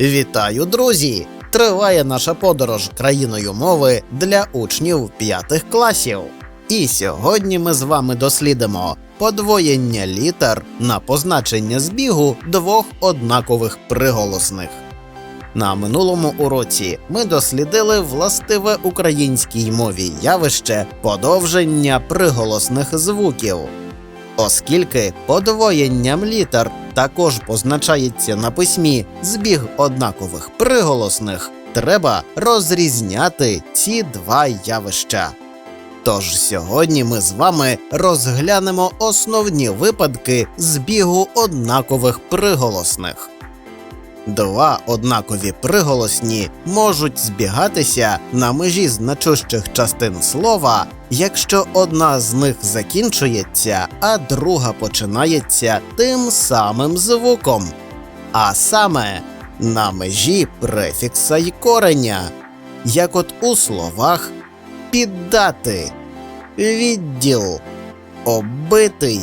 Вітаю, друзі! Триває наша подорож країною мови для учнів п'ятих класів. І сьогодні ми з вами дослідимо подвоєння літер на позначення збігу двох однакових приголосних. На минулому уроці ми дослідили властиве українській мові явище подовження приголосних звуків. Оскільки подвоєнням літер також позначається на письмі збіг однакових приголосних, треба розрізняти ці два явища. Тож сьогодні ми з вами розглянемо основні випадки збігу однакових приголосних. Два однакові приголосні можуть збігатися на межі значущих частин слова, якщо одна з них закінчується, а друга починається тим самим звуком, а саме на межі префікса й кореня, як от у словах піддати, відділ, оббитий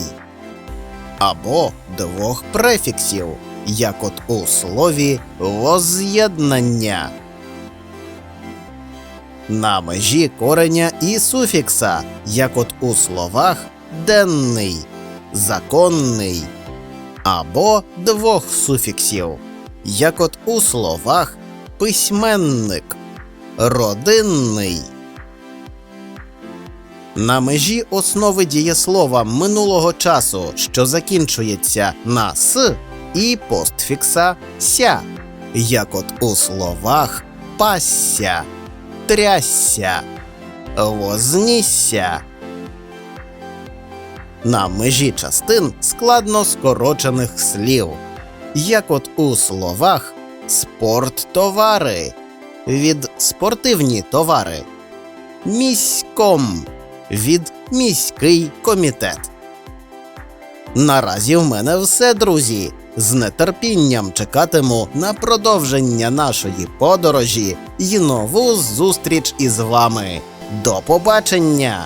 або двох префіксів, як от у слові воз'єднання. На межі кореня і суфікса, як от у словах денний, законний, або двох суфіксів, як от у словах письменник, родинний. На межі основи дієслова минулого часу, що закінчується на с, і постфікса ся, як от у словах пасся, трясся, вознісся. На межі частин складно скорочених слів, як от у словах спорттовари від спортивні товари, міськом від міський комітет. Наразі в мене все, друзі. З нетерпінням чекатиму на продовження нашої подорожі і нову зустріч із вами. До побачення!